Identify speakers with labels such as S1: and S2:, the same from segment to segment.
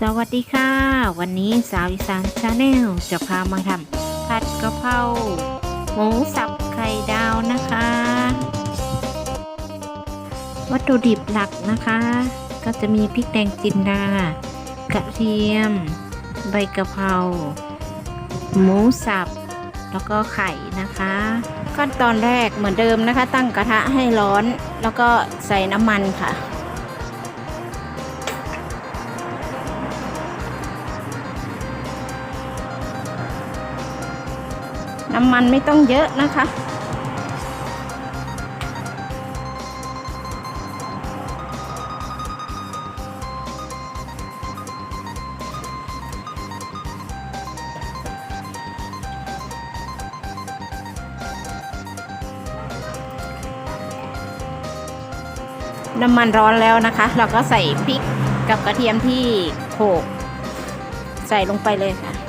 S1: สวัสดีค่ะ วันนี้สาวอีสานชาแนลจะพามาทำผัดกะเพราหมูสับไข่ดาวนะคะ วัตถุดิบหลักนะคะ ก็จะมีพริกแดงจินดากระเทียม ใบกะเพราหมูสับ แล้วก็ไข่นะคะ ขั้นตอนแรกเหมือนเดิมนะคะ ตั้งกระทะให้ร้อน แล้วก็ใส่น้ำมันค่ะ น้ำมันไม่ต้องเยอะนะคะ น้ำมันร้อนแล้วนะคะ เราก็ใส่พริกกับกระเทียมที่โขลกใส่ลงไปเลยค่ะ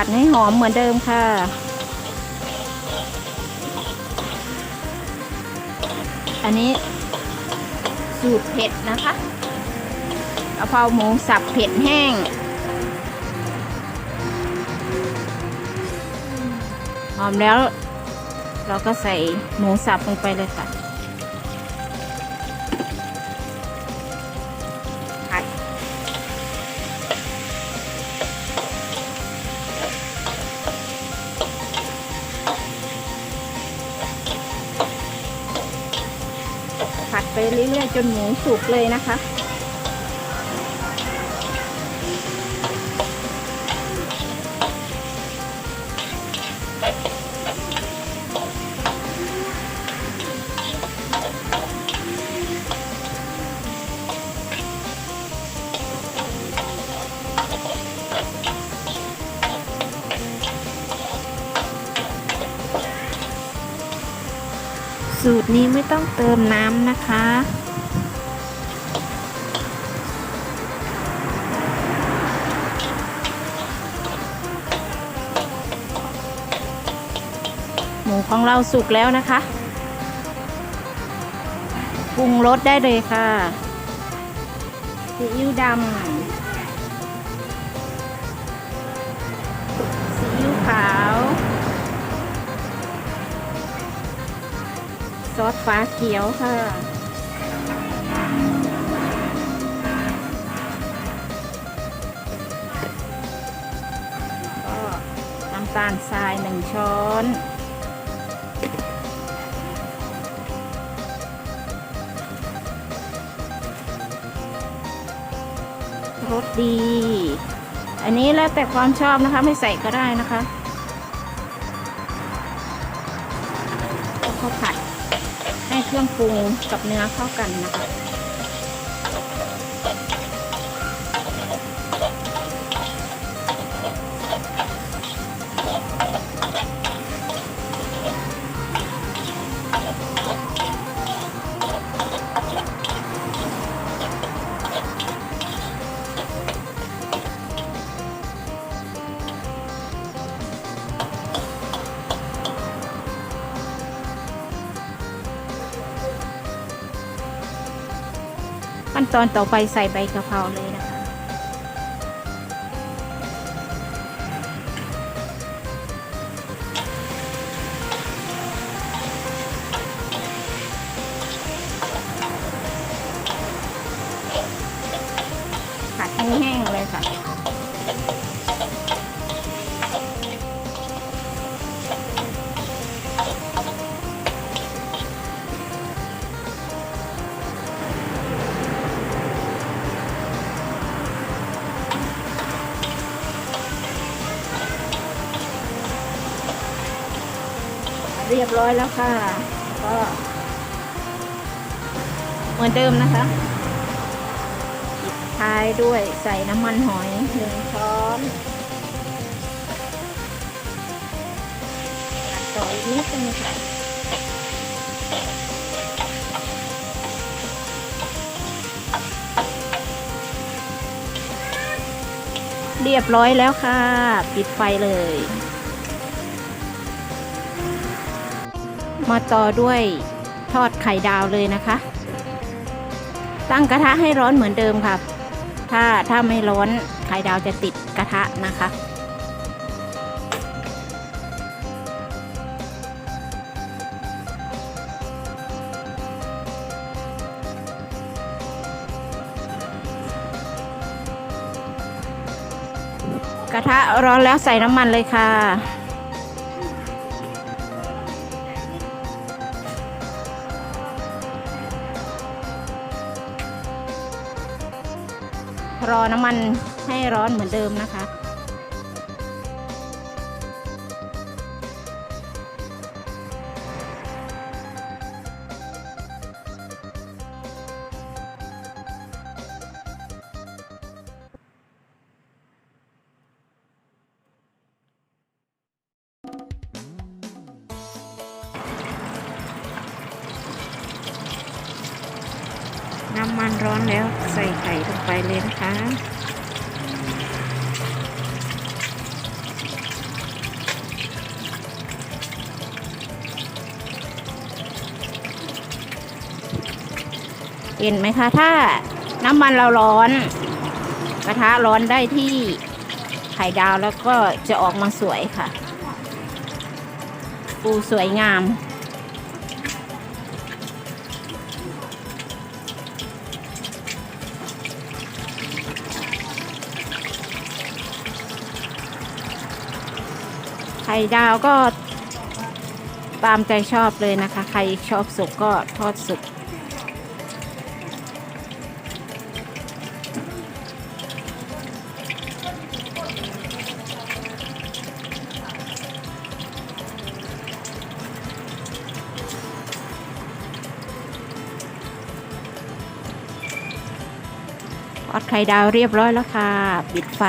S1: ผัดให้หอมเหมือนเดิมค่ะ อันนี้สูตรเผ็ดนะคะกะเพราหมูสับเผ็ดแห้ง หอมแล้ว เราก็ใส่หมูสับลงไปเลยค่ะ เรื่อยๆจนหมูสุกเลยนะคะ สูตรนี้ไม่ต้องเติมน้ำนะคะ หมูของเราสุกแล้วนะคะปรุงรสได้เลยค่ะซีอิ๊วดำซีอิ๊วขาว ซอสฟ้าเขียวค่ะ ก็น้ำตาลทรายหนึ่งช้อนรสดี อันนี้แล้วแต่ความชอบนะคะ ไม่ใส่ก็ได้นะคะ เครื่องปรุงกับเนื้อเข้ากันนะคะ ขั้นตอนต่อไปใส่ใบกะเพราเลยนะคะ เรียบร้อยแล้วค่ะ ก็เหมือนเดิมนะคะปิดท้ายด้วยใส่น้ำมันหอยหนึ่งช้อนตัดต่ออีกนิดนึงค่ะเรียบร้อยแล้วค่ะ ปิดไฟเลย มาต่อด้วยทอดไข่ดาวเลยนะคะ ตั้งกระทะให้ร้อนเหมือนเดิมครับถ้าถ้าไม่ร้อนไข่ดาวจะติดกระทะนะคะ กระทะร้อนแล้วใส่น้ำมันเลยค่ะ รอน้ำมันให้ร้อนเหมือนเดิมนะคะ ร้อนแล้วใส่ไข่ลงไปเลยนะคะเห็นไหมคะ ถ้าน้ำมันเราร้อน กระทะร้อนได้ที่ไข่ดาวแล้วก็จะออกมาสวยค่ะ ปูสวยงาม ไข่ดาวก็ตามใจชอบเลยนะคะ ใครชอบสุกก็ทอดสุกทอดไข่ดาวเรียบร้อยแล้วค่ะ ปิดไฟ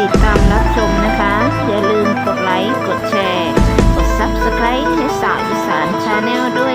S1: ติดตามรับชมนะคะ อย่าลืมกดไลค์ กดแชร์ กด Subscribe ให้สาวอีสานชาแนลด้วย